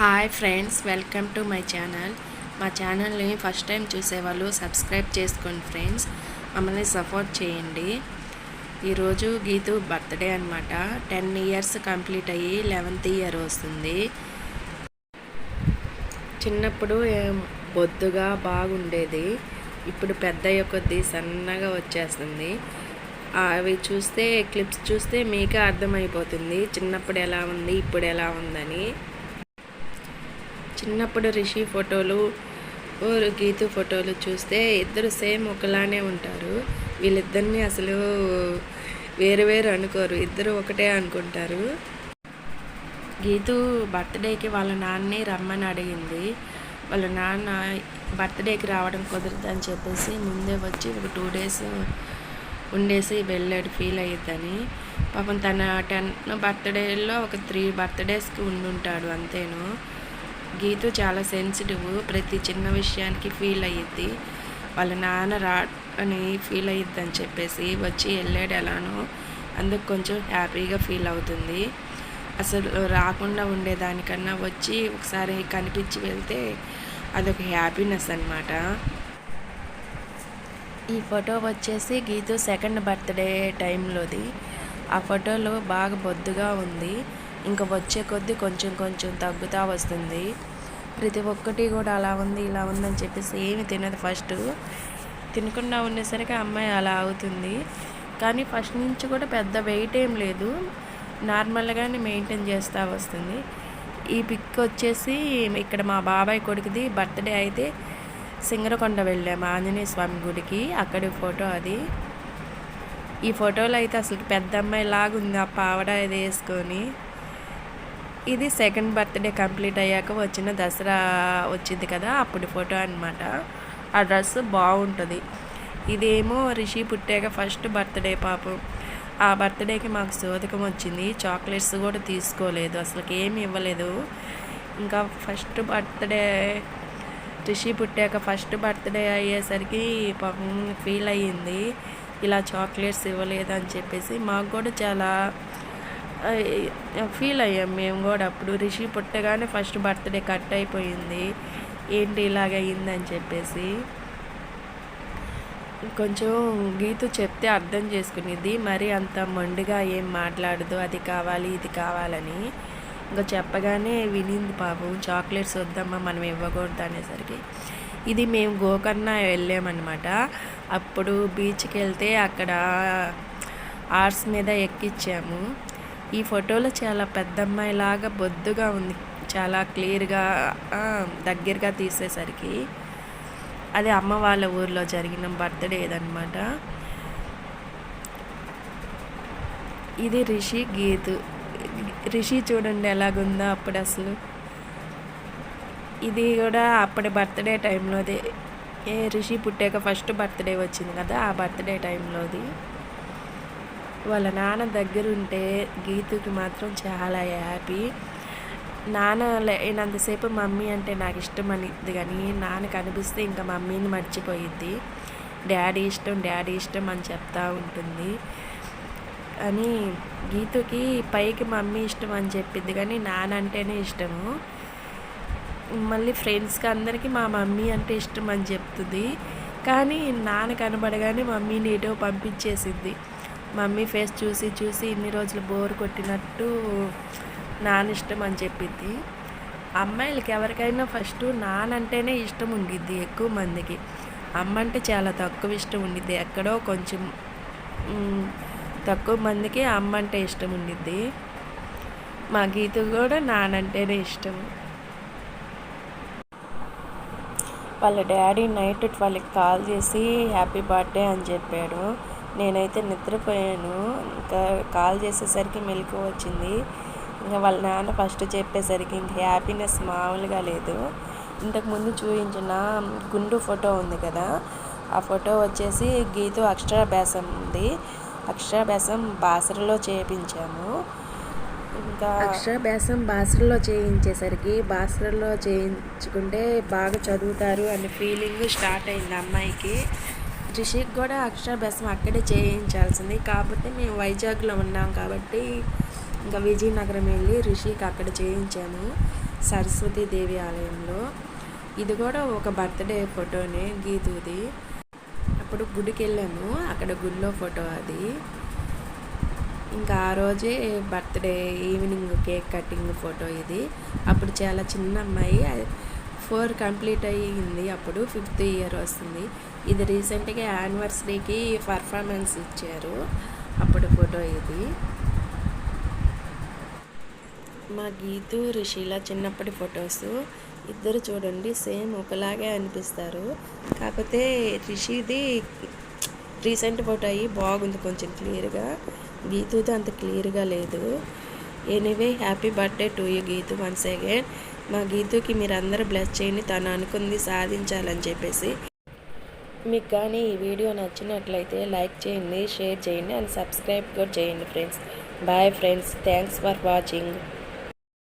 Hi friends welcome to my channel మా ఛానల్ని first time చూసేవాళ్ళు సబ్స్క్రైబ్ చేసుకోండి ఫ్రెండ్స్ మమ్మల్ని సపోర్ట్ చేయండి. ఈరోజు గీతు బర్త్డే అనమాట టెన్ ఇయర్స్ కంప్లీట్ అయ్యి లెవెన్త్ ఇయర్ వస్తుంది. చిన్నప్పుడు బొద్దుగా బాగుండేది. ఇప్పుడు పెద్ద కొద్దీ సన్నగా వచ్చేస్తుంది. అవి చూస్తే క్లిప్స్ చూస్తే మీకే అర్థమైపోతుంది. చిన్నప్పుడు ఎలా ఉంది ఇప్పుడు ఎలా ఉందని. చిన్నప్పుడు రిషి ఫోటోలు ఓ గీతు ఫోటోలు చూస్తే ఇద్దరు సేమ్ ఒకలానే ఉంటారు. వీళ్ళిద్దరిని అసలు వేరు వేరు అనుకోరు. ఇద్దరు ఒకటే అనుకుంటారు. గీతు బర్త్డేకి వాళ్ళ నాన్నే రమ్మని అడిగింది. వాళ్ళ నాన్న బర్త్డేకి రావడం కుదరదని చెప్పేసి ముందే వచ్చి ఒక టూ డేస్ ఉండేసి వెళ్ళాడు ఫీల్ అయ్యిద్దని. పాపం తన టెన్ బర్త్డేలో ఒక త్రీ బర్త్డేస్కి ఉండుంటాడు అంతేను. గీతు చాలా సెన్సిటివ్ ప్రతి చిన్న విషయానికి ఫీల్ అయ్యిద్ది. వాళ్ళ నాన్న రా అని ఫీల్ అయ్యిద్ది అని చెప్పేసి వచ్చి వెళ్ళాడు ఎలానో. అందుకు కొంచెం హ్యాపీగా ఫీల్ అవుతుంది. అసలు రాకుండా ఉండేదానికన్నా వచ్చి ఒకసారి కనిపించి వెళ్తే అదొక హ్యాపీనెస్ అన్నమాట. ఈ ఫోటో వచ్చేసి గీతు సెకండ్ బర్త్డే టైంలోది ఆ ఫోటోలో బాగా బొద్దుగా ఉంది. ఇంకా వచ్చే కొద్దీ కొంచెం కొంచెం తగ్గుతూ వస్తుంది. ప్రతి ఒక్కటి కూడా అలా ఉంది ఇలా ఉందని చెప్పేసి ఏమి తినదు ఫస్ట్. తినకుండా ఉండేసరికి ఆ అమ్మాయి అలా అవుతుంది. కానీ ఫస్ట్ నుంచి కూడా పెద్ద వెయిట్ ఏం లేదు. నార్మల్గానే మెయింటైన్ చేస్తూ వస్తుంది. ఈ పిక్ వచ్చేసి ఇక్కడ మా బాబాయ్ కొడుకుది బర్త్డే అయితే సింగరకొండ వెళ్ళాము ఆంజనేయ స్వామి గుడికి. అక్కడి ఫోటో అది. ఈ ఫోటోలో అయితే అసలు పెద్ద అమ్మాయి లాగా ఉంది ఆ పావడ ఇది వేసుకొని. ఇది సెకండ్ బర్త్డే కంప్లీట్ అయ్యాక వచ్చిన దసరా వచ్చింది కదా అప్పుడు ఫోటో అన్నమాట. ఆ డ్రెస్ బాగుంటుంది. ఇదేమో రిషి పుట్టాక ఫస్ట్ బర్త్డే పాపం. ఆ బర్త్డేకి మాకు శోధకం వచ్చింది. చాక్లెట్స్ కూడా తీసుకోలేదు అసలుకి ఏమి ఇవ్వలేదు. ఇంకా ఫస్ట్ బర్త్డే రిషి పుట్టాక ఫస్ట్ బర్త్డే అయ్యేసరికి పాపం ఫీల్ అయ్యింది. ఇలా చాక్లెట్స్ ఇవ్వలేదు అని చెప్పేసి మాకు కూడా చాలా ఫీల్ అయ్యాం మేము కూడా అప్పుడు. రిషి పుట్టగానే ఫస్ట్ బర్త్డే కట్ అయిపోయింది. ఏంటి ఇలాగ అయిందని చెప్పేసి. కొంచెం గీతు చెప్తే అర్థం చేసుకునేది మరి అంత మొండిగా ఏం మాట్లాడదు అది కావాలి ఇది కావాలని. ఇంకా చెప్పగానే వినింది పాపం చాక్లెట్స్ వద్దమ్మా మనం ఇవ్వకూడదు అనేసరికి. ఇది మేము గోకర్ణ వెళ్ళామన్నమాట. అప్పుడు బీచ్కి వెళ్తే అక్కడ ఆర్ట్స్ మీద ఎక్కించాము ఈ ఫోటోలో చాలా పెద్ద అమ్మాయిలాగా బొద్దుగా ఉంది. చాలా క్లియర్గా దగ్గరగా తీసేసరికి అది అమ్మ వాళ్ళ ఊర్లో జరిగిన బర్త్డే ఏదన్నమాట ఇది రిషి గీతు. రిషి చూడండి ఎలాగుందో అప్పుడు అసలు. ఇది కూడా అప్పటి బర్త్డే టైంలోది. ఏ రిషి పుట్టాక ఫస్ట్ బర్త్డే వచ్చింది కదా ఆ బర్త్డే టైంలోది. వాళ్ళ నాన్న దగ్గర ఉంటే గీతుకి మాత్రం చాలా హ్యాపీ. నాన్న లేనంతసేపు మమ్మీ అంటే నాకు ఇష్టం అనిద్ది కానీ నాన్న కనిపిస్తే ఇంకా మమ్మీని మర్చిపోయిద్ది. డాడీ ఇష్టం డాడీ ఇష్టం అని చెప్తా ఉంటుంది. అని గీతుకి పైకి మమ్మీ ఇష్టం అని చెప్పింది కానీ నాన్న అంటేనే ఇష్టము. మళ్ళీ ఫ్రెండ్స్కి అందరికీ మా మమ్మీ అంటే ఇష్టం అని చెప్తుంది. కానీ నాన్న కనబడగానే మమ్మీని ఏటో పంపించేసింది మమ్మీ ఫేస్ చూసి చూసి ఇన్ని రోజులు బోర్ కొట్టినట్టు నాన్న ఇష్టం అని చెప్పిద్ది. అమ్మాయిలకి ఎవరికైనా ఫస్ట్ నానంటేనే ఇష్టం ఉండిద్ది ఎక్కువ మందికి. అమ్మ అంటే చాలా తక్కువ ఇష్టం ఉండిద్ది. ఎక్కడో కొంచెం తక్కువ మందికి అమ్మ అంటే ఇష్టం ఉండిద్ది. మా గీత కూడా నానంటేనే ఇష్టం. వాళ్ళ డాడీ నైట్ ట్వెల్వ్కి కాల్ చేసి హ్యాపీ బర్త్డే అని చెప్పాడు. నేనైతే నిద్రపోయాను. ఇంకా కాల్ చేసేసరికి మెలకు వచ్చింది. ఇంకా వాళ్ళ నాన్న ఫస్ట్ చెప్పేసరికి ఇంక హ్యాపీనెస్ మామూలుగా లేదు. ఇంతకుముందు చూపించిన గుండు ఫోటో ఉంది కదా ఆ ఫోటో వచ్చేసి గీతు అక్షరాభ్యాసం ఉంది. అక్షరాభ్యాసం బాసరలో చేయించాము. ఇంకా అక్షరాభ్యాసం బాసరలో చేయించేసరికి బాసరలో చేయించుకుంటే బాగా చదువుతారు అనే ఫీలింగ్ స్టార్ట్ అయింది అమ్మాయికి. రిషిక్ కూడా అక్షరాభ్యాసం అక్కడే చేయించాల్సింది. కాకపోతే మేము వైజాగ్లో ఉన్నాం కాబట్టి ఇంకా విజయనగరం వెళ్ళి రిషికి అక్కడ చేయించాను సరస్వతి దేవి ఆలయంలో. ఇది కూడా ఒక బర్త్డే ఫోటోనే గీతుది. అప్పుడు గుడికి వెళ్ళాము. అక్కడ గుడిలో ఫోటో అది. ఇంకా ఆ రోజే birthday evening cake cutting photo ఇది. అప్పుడు చాలా చిన్న అమ్మాయి. ఫోర్ కంప్లీట్ అయ్యింది. అప్పుడు ఫిఫ్త్ ఇయర్ వస్తుంది. ఇది రీసెంట్గా యానివర్సరీకి పర్ఫార్మెన్స్ ఇచ్చారు. అప్పుడు ఫోటో ఇది. మా గీతు రిషిల చిన్నప్పటి ఫొటోస్. ఇద్దరు చూడండి సేమ్ ఒకలాగే అనిపిస్తారు. కాకపోతే రిషిది రీసెంట్ ఫోటో అయ్యి బాగుంది కొంచెం క్లియర్గా. గీతుది అంత క్లియర్గా లేదు. Anyway happy birthday to you Geetu once again. మా గీతుకి మీరు అందరూ బ్లెస్ చేయండి తను అనుకుంది సాధించాలని చెప్పేసి. మీకు కానీ ఈ వీడియో నచ్చినట్లయితే లైక్ చేయండి షేర్ చేయండి అండ్ సబ్స్క్రైబ్ కూడా చేయండి friends. Bye friends. Thanks for watching.